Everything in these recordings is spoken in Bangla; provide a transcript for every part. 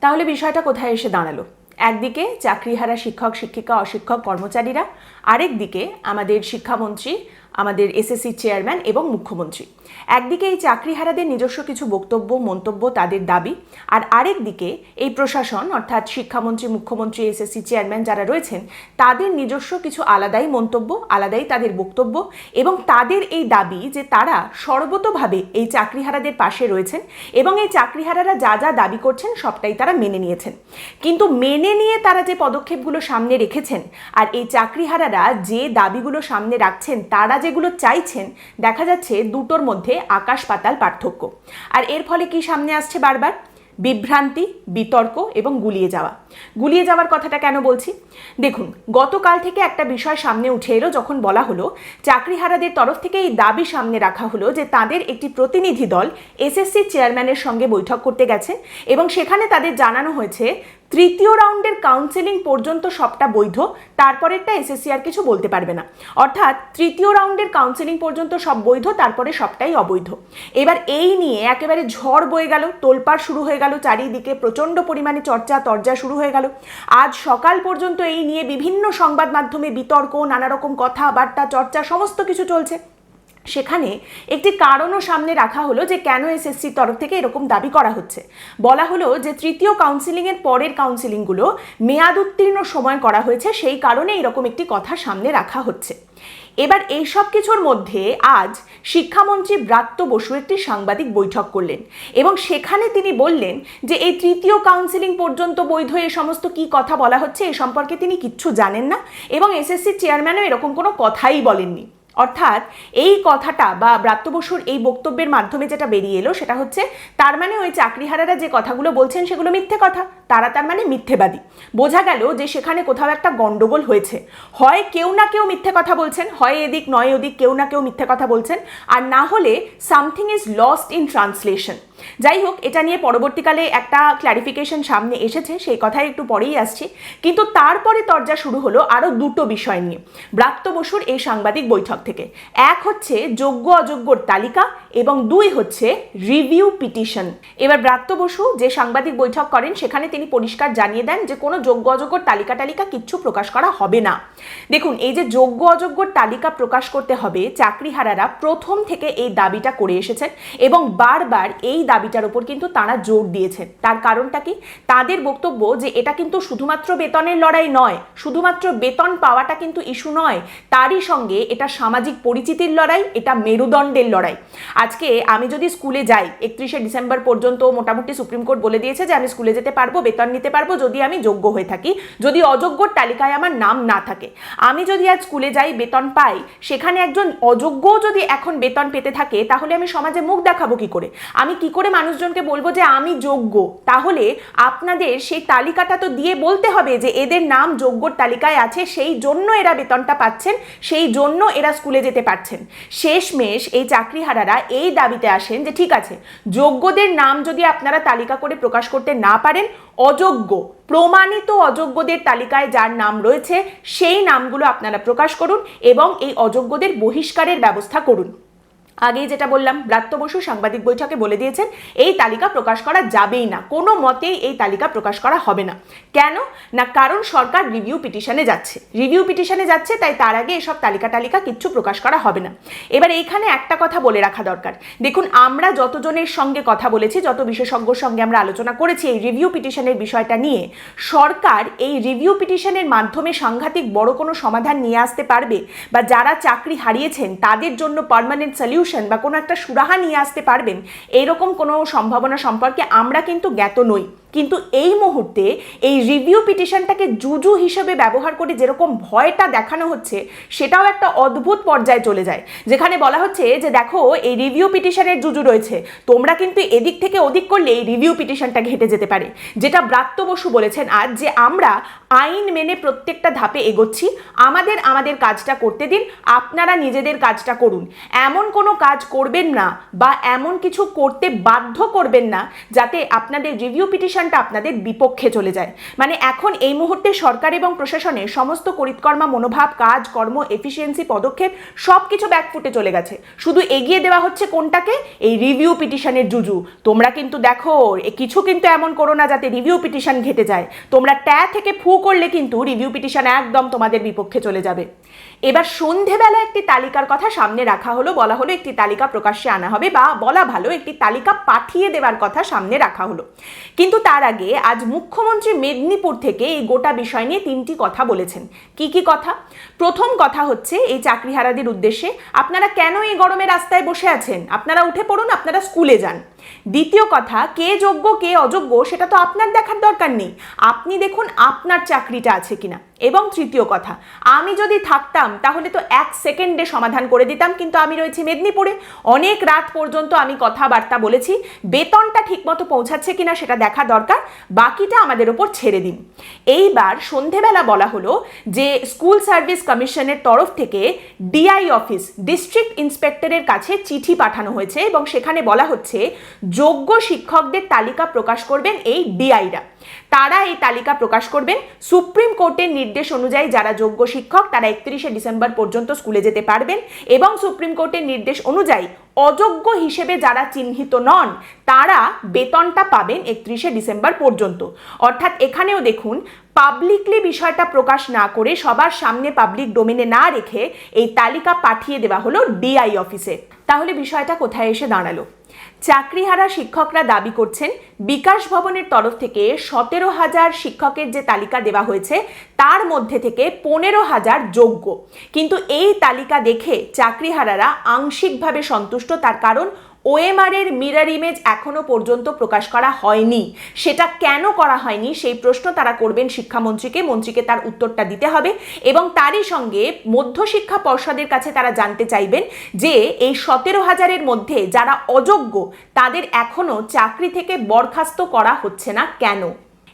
তাহলে বিষয়টা কোথায় এসে দাঁড়াল? একদিকে চাকরিহারা শিক্ষক, শিক্ষিকা, অশিক্ষক, কর্মচারীরা আরেক দিকে আমাদের শিক্ষামন্ত্রী আমাদের এসএসসি চেয়ারম্যান এবং মুখ্যমন্ত্রী। একদিকে এই চাকরিহারাদের নিজস্ব কিছু বক্তব্য, মন্তব্য, তাদের দাবি, আর আরেক দিকে এই প্রশাসন, অর্থাৎ শিক্ষামন্ত্রী, মুখ্যমন্ত্রী এসএসসি চেয়ারম্যান যারা রয়েছেন, তাদের নিজস্ব কিছু আলাদাই মন্তব্য, আলাদাই তাদের বক্তব্য এবং তাদের এই দাবি যে তারা সর্বতোভাবে এই চাকরিহারাদের পাশে রয়েছেন এবং এই চাকরিহারারা যা যা দাবি করছেন সবটাই তারা মেনে নিয়েছেন। কিন্তু মেনে নিয়ে তারা যে পদক্ষেপগুলো সামনে রেখেছেন আর এই চাকরিহারারা যে দাবিগুলো সামনে রাখছেন তারা যেগুলো চাইছেন, দেখা যাচ্ছে দুটোর মধ্যে আকাশ পাতাল পার্থক্য। আর এর ফলে কি সামনে আসছে বারবার? বিভ্রান্তি, বিতর্ক এবং গুলিয়ে যাওয়া। গুলিয়ে যাওয়ার কথাটা কেন বলছি? দেখুন, গতকাল থেকে একটা বিষয় সামনে উঠে এলো যখন বলা হলো, চাকরিহারাদের তরফ থেকে এই দাবি সামনে রাখা হলো যে তাদের একটি প্রতিনিধি দল এসএসসি চেয়ারম্যানের সঙ্গে বৈঠক করতে গেছে এবং সেখানে তাদের জানানো হয়েছে তৃতীয় রাউন্ডের কাউন্সেলিং পর্যন্ত সবটা বৈধ, তারপরেরটা এসএসসি আর কিছু বলতে পারবে না। অর্থাৎ তৃতীয় রাউন্ডের কাউন্সেলিং পর্যন্ত সব বৈধ, তারপরে সবটাই অবৈধ। এবার এই নিয়ে একেবারে ঝড় বয়ে গেল, তোলপাড় শুরু হয়ে গেল, চারিদিকে প্রচণ্ড পরিমাণে চর্চা, তর্জা শুরু হয়ে গেল। আজ সকাল পর্যন্ত এই নিয়ে বিভিন্ন সংবাদ মাধ্যমে বিতর্ক নানা রকম কথাবার্তা, চর্চা, সমস্ত কিছু চলছে। সেখানে একটি কারণও সামনে রাখা হলো যে কেন এসএসসির তরফ থেকে এরকম দাবি করা হচ্ছে। বলা হলো যে তৃতীয় কাউন্সিলিংয়ের পরের কাউন্সিলিংগুলো মেয়াদ উত্তীর্ণ সময় করা হয়েছে, সেই কারণে এরকম একটি কথা সামনে রাখা হচ্ছে। এবার এই সব কিছুর মধ্যে আজ শিক্ষামন্ত্রী ব্রাত্য বসু একটি সাংবাদিক বৈঠক করলেন এবং সেখানে তিনি বললেন যে এই তৃতীয় কাউন্সিলিং পর্যন্ত বৈধ এ সমস্ত কি কথা বলা হচ্ছে এ সম্পর্কে তিনি কিচ্ছু জানেন না এবং এসএসসি চেয়ারম্যানও এরকম কোনো কথাই বলেননি। অর্থাৎ এই কথাটা বা ব্রাত্য বসুর এই বক্তব্যের মাধ্যমে যেটা বেরিয়ে এলো সেটা হচ্ছে, তার মানে ওই চাকরিহারারা যে কথাগুলো বলছেন সেগুলো মিথ্যে কথা। তারা তার মানে মিথ্যেবাদী। বোঝা গেল যে সেখানে কোথাও একটা গন্ডগোল হয়েছে। হয় কেউ না কেউ মিথ্যে কথা বলছেন, হয় এদিক নয় ওদিক কেউ না কেউ মিথ্যে কথা বলছেন, আর না হলে something is lost in translation যাই হোক, এটা নিয়ে পরবর্তীকালে একটা ক্ল্যারিফিকেশন সামনে এসেছে, সেই কথাই একটু পরেই আসছি। কিন্তু তারপরে তর্জা শুরু হলো আরও দুটো বিষয় নিয়ে। ব্রাত্য বসুর এই সাংবাদিক বৈঠক। থেকে। এক হচ্ছে যোগ্য অযোগ্যর তালিকা এবং দুই হচ্ছে রিভিউ পিটিশন এবার ব্রাত্য বসু যে সাংবাদিক বৈঠক করেন, সেখানে তিনি পরিষ্কার জানিয়ে দেন যে কোনো যোগ্য অযোগ্যর তালিকা টালিকা কিচ্ছু প্রকাশ করা হবে না। দেখুন, এই যে যোগ্য অযোগ্যর তালিকা প্রকাশ করতে হবে, চাকরিহারারা প্রথম থেকে এই দাবিটা করে এসেছেন এবং বারবার এই দাবিটার উপর কিন্তু তারা জোর দিয়েছেন। তার কারণটা কি? তাদের বক্তব্য যে এটা কিন্তু শুধুমাত্র বেতনের লড়াই নয়, শুধুমাত্র বেতন পাওয়াটা কিন্তু ইস্যু নয়, তারই সঙ্গে এটা সামাজিক পরিচিতির লড়াই, এটা মেরুদণ্ডের লড়াই। আজকে আমি যদি স্কুলে যাই, একত্রিশে ডিসেম্বর পর্যন্ত মোটামুটি সুপ্রিম কোর্ট বলে দিয়েছে যে আমি স্কুলে যেতে পারব, বেতন নিতে পারব, যদি আমি যোগ্য হয়ে থাকি। যদি অযোগ্যর তালিকায় আমার নাম না থাকে। আমি যদি আজ স্কুলে যাই, বেতন পাই, সেখানে একজন অযোগ্যও যদি এখন বেতন পেতে থাকে, তাহলে আমি সমাজে মুখ দেখাবো কি করে? আমি কি করে মানুষজনকে বলব যে আমি যোগ্য? তাহলে আপনাদের সেই তালিকাটা তো দিয়ে বলতে হবে যে এদের নাম যোগ্যর তালিকায় আছে, সেই জন্য এরা বেতনটা পাচ্ছেন, সেই জন্য এরা স্কুলে যেতে পারছেন। শেষমেশ এই চাকরিহারারা এই দাবিতে আসেন যে, ঠিক আছে, যোগ্যদের নাম যদি আপনারা তালিকা করে প্রকাশ করতে না পারেন, অযোগ্য, প্রমাণিত অযোগ্যদের তালিকায় যার নাম রয়েছে, সেই নামগুলো আপনারা প্রকাশ করুন এবং এই অযোগ্যদের বহিষ্কারের ব্যবস্থা করুন। আগেই যেটা বললাম, ব্রাত্য বসু সাংবাদিক বৈঠকে বলে দিয়েছেন, এই তালিকা প্রকাশ করা যাবেই না। কোনো মতেই এই তালিকা প্রকাশ করা হবে না। কেন? না, কারণ সরকার রিভিউ পিটিশনে যাচ্ছে। রিভিউ পিটিশনে যাচ্ছে, তাই তার আগে এসব তালিকা টালিকা কিচ্ছু প্রকাশ করা হবে না। এবার এইখানে একটা কথা বলে রাখা দরকার। দেখুন, আমরা যতজনের সঙ্গে কথা বলেছি, যত বিশেষজ্ঞর সঙ্গে আমরা আলোচনা করেছি এই রিভিউ পিটিশনের বিষয়টা নিয়ে, সরকার এই রিভিউ পিটিশনের মাধ্যমে সাংঘাতিক বড় কোনো সমাধান নিয়ে আসতে পারবে? বা যারা চাকরি হারিয়েছেন, তাদের জন্য পারমানেন্ট সলিউশন সলিউশন বা কোনো একটা সুরাহা নিয়ে আসতে পারবেন, এরকম কোনো সম্ভাবনা সম্পর্কে আমরা কিন্তু জ্ঞাত নই। কিন্তু এই মুহূর্তে এই রিভিউ পিটিশনটাকে জুজু হিসেবে ব্যবহার করে যেরকম ভয়টা দেখানো হচ্ছে, সেটাও একটা অদ্ভুত পর্যায়ে চলে যায়। যেখানে বলা হচ্ছে যে দেখো, এই রিভিউ পিটিশনের জুজু রয়েছে। তোমরা কিন্তু এদিক থেকে ওদিক করলে এই রিভিউ পিটিশনটা ঘেটে যেতে পারে। যেটা ব্রাত্য বসু বলেছেন আজ যে আমরা আইন মেনে প্রত্যেকটা ধাপে এগোচ্ছি। আমাদের আমাদের কাজটা করতে দিন, আপনারা নিজেদের কাজটা করুন। এমন কোনো কাজ করবেন না বা এমন কিছু করতে বাধ্য করবেন না যাতে আপনাদের রিভিউ পিটিশন পিটিশনটা আপনাদের বিপক্ষে চলে যায়। মানে এখন এই মুহূর্তে সরকার এবং প্রশাসনের সমস্ত করিতকর্মা, মনোভাব, কাজ, কর্ম এফিসিয়েন্সি পদক্ষেপ সব কিছু ব্যাকফুটে চলে গেছে। শুধু এগিয়ে দেওয়া হচ্ছে কোনটাকে? এই রিভিউ পিটিশনের জুজু। তোমরা কিন্তু দেখো কিছু কিন্তু এমন করো না যাতে রিভিউ পিটিশন ঘেটে যায়। তোমরা ট্যা থেকে ফু করলে কিন্তু রিভিউ পিটিশন একদম তোমাদের বিপক্ষে চলে যাবে। এবার সন্ধেবেলা একটি তালিকার কথা সামনে রাখা হলো, বলা হলো একটি তালিকা প্রকাশ্যে আনা হবে বা বলা ভালো একটি তালিকা পাঠিয়ে দেওয়ার কথা সামনে রাখা হলো। কিন্তু তার আগে আজ মুখ্যমন্ত্রী মেদিনীপুর থেকে এই গোটা বিষয় নিয়ে তিনটি কথা বলেছেন। কি কি কথা? প্রথম কথা হচ্ছে, এই চাকরিহারাদের উদ্দেশ্যে আপনারা কেন এই গরমে রাস্তায় বসে আছেন? আপনারা উঠে পড়ুন, আপনারা স্কুলে যান। দ্বিতীয় কথা, কে যোগ্য, কে অযোগ্য, সেটা তো আপনার দেখার দরকার নেই। আপনি দেখুন আপনার চাকরিটা আছে কিনা। এবং তৃতীয় কথা, আমি যদি থাকতাম, তাহলে তো এক সেকেন্ডে সমাধান করে দিতাম, কিন্তু আমি রয়েছি মেদিনীপুরে। অনেক রাত পর্যন্ত আমি কথাবার্তা বলেছি, বেতনটা ঠিকমতো পৌঁছাচ্ছে কিনা সেটা দেখা দরকার, বাকিটা আমাদের ওপর ছেড়ে দিন। এইবার সন্ধেবেলা বলা হলো যে, স্কুল সার্ভিস কমিশনের তরফ থেকে ডিআই অফিস, ডিস্ট্রিক্ট ইন্সপেক্টরের কাছে চিঠি পাঠানো হয়েছে এবং সেখানে বলা হচ্ছে যোগ্য শিক্ষকদের তালিকা প্রকাশ করবেন এই ডিআইরা। তারা এই তালিকা প্রকাশ করবেন। সুপ্রিম কোর্টের নির্দেশ অনুযায়ী যারা যোগ্য শিক্ষক, তারা একত্রিশে ডিসেম্বর পর্যন্ত স্কুলে যেতে পারবেন এবং সুপ্রিম কোর্টের নির্দেশ অনুযায়ী অযোগ্য হিসেবে যারা চিহ্নিত নন, তারা বেতনটা পাবেন একত্রিশে ডিসেম্বর পর্যন্ত। অর্থাৎ এখানেও দেখুন পাবলিকলি বিষয়টা প্রকাশ না করে সবার সামনে পাবলিক ডোমেনে না রেখে এই তালিকা পাঠিয়ে দেওয়া হলো ডিআই অফিসে তাহলে বিষয়টা কোথায় এসে দাঁড়াল? চাকরিহারা শিক্ষকরা দাবি করছেন, বিকাশ ভবনের তরফ থেকে সতেরো হাজার শিক্ষকের যে তালিকা দেওয়া হয়েছে, তার মধ্যে থেকে পনেরো হাজার যোগ্য। কিন্তু এই তালিকা দেখে চাকরিহারারা আংশিকভাবে সন্তুষ্ট তার কারণ ওএমআর এর মিরর ইমেজ এখনও পর্যন্ত প্রকাশ করা হয়নি। সেটা কেন করা হয়নি? সেই প্রশ্ন তারা করবেন শিক্ষামন্ত্রীকে, মন্ত্রীকে তার উত্তরটা দিতে হবে এবং তারই সঙ্গে মধ্যশিক্ষা পর্ষদের কাছে তারা জানতে চাইবেন যে এই সতেরো হাজারের মধ্যে যারা অযোগ্য, তাদের এখনও চাকরি থেকে বরখাস্ত করা হচ্ছে না কেন?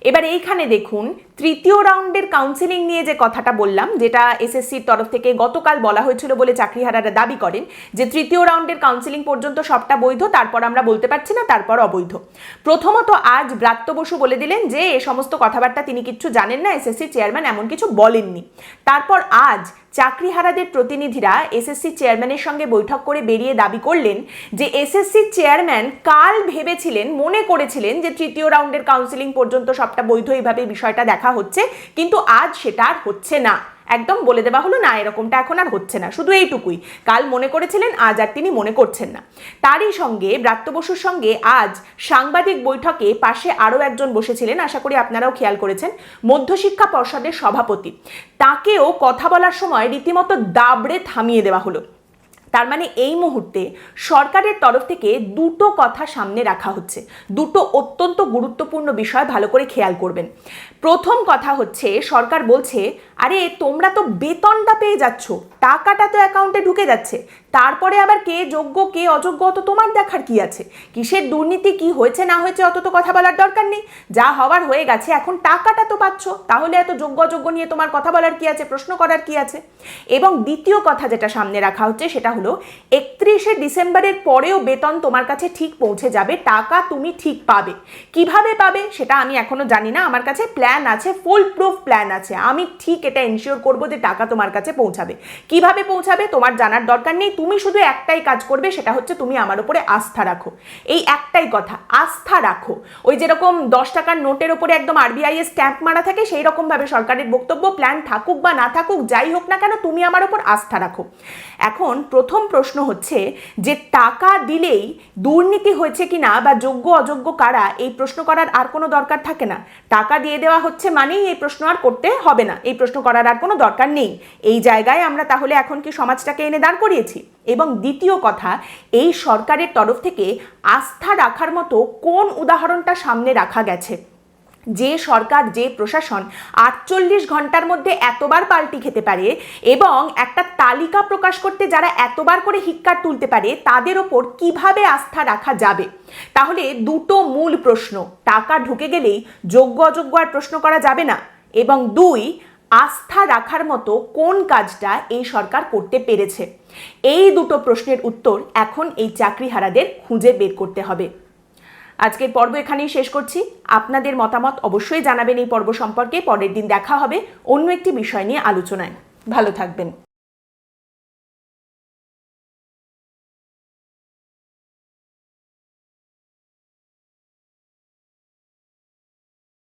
এবার এইখানে দেখুন তৃতীয় রাউন্ডের কাউন্সেলিং নিয়ে যে কথাটা বললাম, যেটা এসএসসির তরফ থেকে গতকাল বলা হয়েছিল বলে চাকরিহারারা দাবি করেন, যে তৃতীয় রাউন্ডের কাউন্সিলিং পর্যন্ত সবটা বৈধ, তারপর আমরা বলতে পারছি না, তারপর অবৈধ। প্রথমত আজ ব্রাত্য বসু বলে দিলেন যে এ সমস্ত কথাবার্তা তিনি কিচ্ছু জানেন না এসএসসি চেয়ারম্যান এমন কিছু বলেননি। তারপর আজ চাকরিহারাদের প্রতিনিধিরা এসএসসি চেয়ারম্যানের সঙ্গে বৈঠক করে বেরিয়ে দাবি করলেন যে এসএসসি চেয়ারম্যান কাল ভেবেছিলেন, মনে করেছিলেন যে তৃতীয় রাউন্ডের কাউন্সিলিং পর্যন্ত সবটা বৈধ, এইভাবে বিষয়টা দেখা হচ্ছে, কিন্তু আজ সেটা আর হচ্ছে না। একদম বলে দেওয়া হলো, না, এরকমটা এখন আর হচ্ছে না। শুধু এইটুকুই, কাল মনে করেছিলেন, আজ আর তিনি মনে করছেন না। তারই সঙ্গে, ব্রাত্য বসুর সঙ্গে আজ সাংবাদিক বৈঠকে পাশে আরও একজন বসেছিলেন, আশা করি আপনারাও খেয়াল করেছেন, মধ্যশিক্ষা পর্ষদের সভাপতি। তাকেও কথা বলার সময় রীতিমতো দাবড়ে থামিয়ে দেওয়া হলো। তার মানে এই মুহূর্তে সরকারের তরফ থেকে দুটো কথা সামনে রাখা হচ্ছে। দুটো অত্যন্ত গুরুত্বপূর্ণ বিষয় ভালো করে খেয়াল করবেন। প্রথম কথা হচ্ছে, সরকার বলছে, আরে তোমরা তো বেতনটা পেয়ে যাচ্ছ, টাকাটা তো অ্যাকাউন্টে ঢুকে যাচ্ছে। তারপরে আবার কে যোগ্য, কে অযোগ্য, অত তোমার দেখার কি আছে? কিসের দুর্নীতি, কি হয়েছে, না হয়েছে অত তো কথা বলার দরকার নেই। যা হওয়ার হয়ে গেছে, এখন টাকাটা তো পাচ্ছ। তাহলে এত যোগ্য, অযোগ্য নিয়ে তোমার কথা বলার কি আছে, প্রশ্ন করার কি আছে? এবং দ্বিতীয় কথা যেটা সামনে রাখা হচ্ছে, সেটা হলো, একত্রিশে ডিসেম্বরের পরেও বেতন তোমার কাছে ঠিক পৌঁছে যাবে, টাকা তুমি ঠিক পাবে। কীভাবে পাবে, সেটা আমি এখনও জানি না, আমার কাছে প্ল্যান আছে ফুল প্রুফ প্ল্যান আছে। আমি ঠিক এটা এনশিওর করব যে টাকা তোমার কাছে পৌঁছাবে। কীভাবে পৌঁছাবে, তোমার জানার দরকার নেই তুমি শুধু একটাই কাজ করবে, সেটা হচ্ছে তুমি আমার উপরে আস্থা রাখো। এই একটাই কথা, আস্থা রাখো। ওই যেরকম দশ টাকার নোটের ওপরে একদম আরবিআই এর স্ট্যাম্প মারা থাকে, সেই রকম ভাবে সরকারের বক্তব্য, প্ল্যান থাকুক বা না থাকুক, যাই হোক না কেন, তুমি আমার উপর আস্থা রাখো। এখন প্রথম প্রশ্ন হচ্ছে যে টাকা দিলেই দুর্নীতি হয়েছে কিনা বা যোগ্য অযোগ্য কারা, এই প্রশ্ন করার আর কোনো দরকার থাকে না। টাকা দিয়ে দেওয়া হচ্ছে মানেই এই প্রশ্ন আর করতে হবে না। এই প্রশ্ন করার আর কোনো দরকার নেই। এই জায়গায় আমরা তাহলে এখন কি সমাজটাকে এনে দাঁড় করিয়েছি? এবং দ্বিতীয় কথা, এই সরকারের তরফ থেকে আস্থা রাখার মতো কোন উদাহরণটা সামনে রাখা গেছে? যে সরকার, যে প্রশাসন আটচল্লিশ ঘণ্টার মধ্যে এতবার পাল্টি খেতে পারে এবং একটা তালিকা প্রকাশ করতে যারা এতবার করে হিক্কার তুলতে পারে, তাদের ওপর কীভাবে আস্থা রাখা যাবে? তাহলে দুটো মূল প্রশ্ন। টাকা ঢুকে গেলেই যোগ্য অযোগ্য আর প্রশ্ন করা যাবে না। এবং দুই আস্থা রাখার মতো কোন কাজটা এই সরকার করতে পেরেছে? এই দুটো প্রশ্নের উত্তর এখন এই চাকরিহারাদের খুঁজে বের করতে হবে। আজকের পর্ব এখানেই শেষ করছি। আপনাদের মতামত অবশ্যই জানাবেন এই পর্ব সম্পর্কে। পরের দিন দেখা হবে অন্য একটি বিষয় নিয়ে আলোচনায়। ভালো থাকবেন।